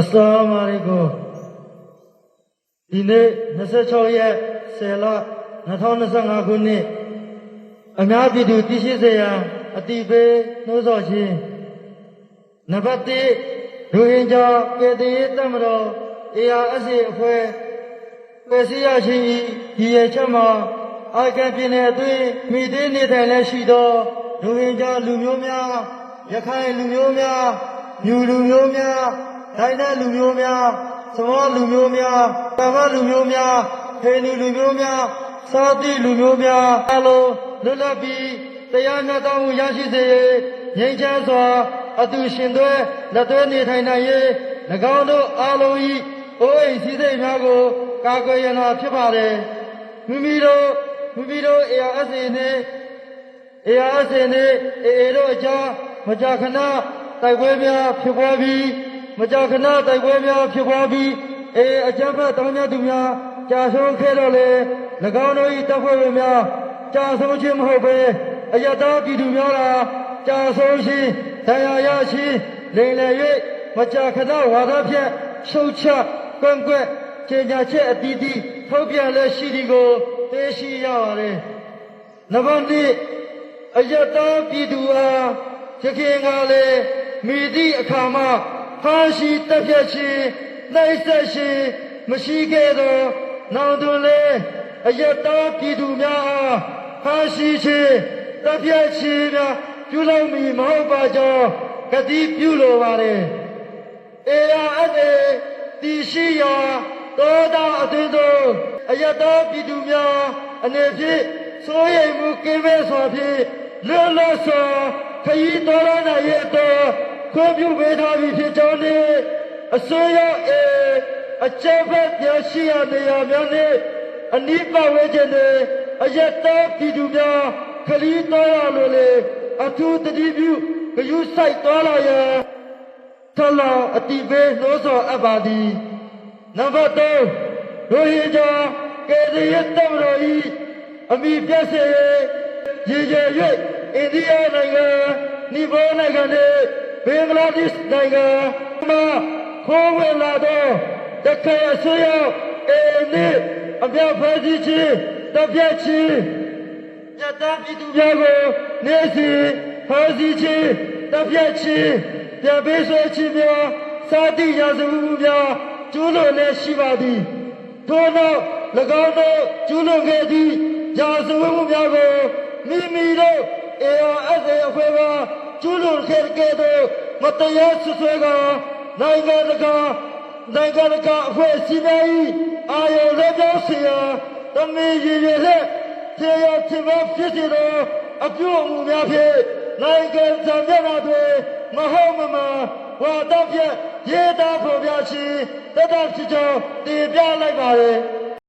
အစလာမအလိုင်ကွမ်ဒီနေ့26ရက်10လ2025ခုနှစ်အများပြည်သူတည်ရှိစေရန်အတိပေးနှိုးဆော်ခြင်းနံပါတ်1ဒူဟင်ဂျာကေတီရေးတမတော် ARSA အဖွဲ့ပဲစည်းရခြင်းဤဒီရဲ့ချက်မှာအာကန်ပြည်နယ်အတွင်းမိသေးနေထိုင်လက်ရှိသောဒူဟင်ဂျာလူမျိုးများရခိုင်လူမျိုးများညူလူမျိုးများ ဒိုင်းတဲ့လူမျိုးများသမောလူမျိုးများတမလူမျိုးများဟေနူလူမျိုးများစာတိလူမျိုးများအလုံးလွတ်လပ်ပြီးတရားမျှတမှုရရှိစေရန်ငြိမ်းချမ်းစွာအတူရှင်သွဲလက်သွဲနေထိုင်နိုင်ရေး၎င်းတို့အားလုံး၏အိုးအိမ်စည်းစိမ်များကို ကာကွယ်ရန်သာဖြစ်ပါတယ်မိမိတို့မိမိတို့ ARSA နှင့် ARSA နှင့် AA တို့အကြားမကြာခဏတိုက်ပွဲများဖြစ်ပွားပြီး မကြာခဏတိုက်ပွဲများဖြစ်ပွားပြီး AA အကြမ်းဖက်တောင်းမြတ်သူများကြာဆုံးခဲ့တော့လေ၎င်းတို့၏တပ်ဖွဲ့ဝင်များကြာဆုံးခြင်းမဟုတ်ဘဲအယတာပြည်သူများသာကြာဆုံးခြင်းတရားရခြင်းလိမ်လည်၍မကြာခဏဝါဒဖြင့်ရှုတ်ချကွန့်ကွက်ကြေညာချက်အသီးသီးထုတ်ပြန်လက်ရှိသည်ကိုသိရှိရပါတယ်နံပါတ်1အယတာပြည်သူအားရခင်ကလည်းမိသည့်အခါမှ ဖာရှိတက်ပြတ်ခြင်းနှိမ့်ဆက်ခြင်းမရှိခဲ့သောနောင်တွင်လည်းအယတာပြည်သူများအားဖာရှိခြင်းတက်ပြတ်ခြင်းများပြုလုပ်မည်မဟုတ်ပါကြောင်းကတိပြုလိုပါတယ်အေရာအေတီရှိယာတောတာအသွင်သို့အယတောပြည်သူများအနေဖြင့်စိုးရိမ်မှုကင်းမဲ့စွာဖြင့်လွတ်လပ်စွာခရီးတော်ရနိုင်ရဲ့အတွ က်ခွင့်ပြုပေးထားပြီးဖြစ်ကြောင်းနှင့်အစိုးရအေအကြမ်းဖက်ပြရှိရနေရာများနှင့်အနိပဝေခြင်းနှင့်အယတောပြည်သူများခရီးတော်ရလိုလေအထူးတတိပြုဂယုစိုက်တော်လာရန်ထလောင်အတိပေးနှိုးဆော်အပ်ပါသည်နံပါတ်3ဒိုဟင်ဂျာကေဒီရတ်တော်တော်ဤအမိပြည့်စေရေရေ၍အိန္ဒိယနိုင်ငံနိဘောနိုင်ငံနဲ့ ဘင်္ဂလားဒေ့ရှ်နိုင်ငံမှာခိုးဝင်လာသောတခဲအစိုးရအေနေအပြဖက်စီချင်းတပြက်ချင်းယတပြည်သူများကိုနေစီဖာစီချင်းတပ်ဖြတ်ချင်းပြန်ပေးဆွဲခြင်းများစာတိရာဇဝမှုများကျူးလွန်နေရှိပါသည်ထို့နောက်၎င်းတို့ကျူးလွန်ခဲ့သည့်ရာဇဝမှုများကိုမိမိတို့ ARSA အဖွဲ့က ကျူးလွန်ခဲ့တဲ့သို့မတရားဆွဆွဲကနိုင်ငံတကာနိုင်ငံတကာအဖွဲ့အစည်းများ၏အာရုံလက်ပြောင်းစီရာတမီရည်ရည်နဲ့ကျေရဖြစ်မဖြစ်စေသောအပြုအမူများဖြင့်နိုင်ငံသံမျက်နှာတွေမဟုတ်မမှန်ဝါတော့ဖြင့်ရေးသားဖော်ပြခြင်းတတ်တဖြစ်ကြောင်းတင်ပြလိုက်ပါရယ်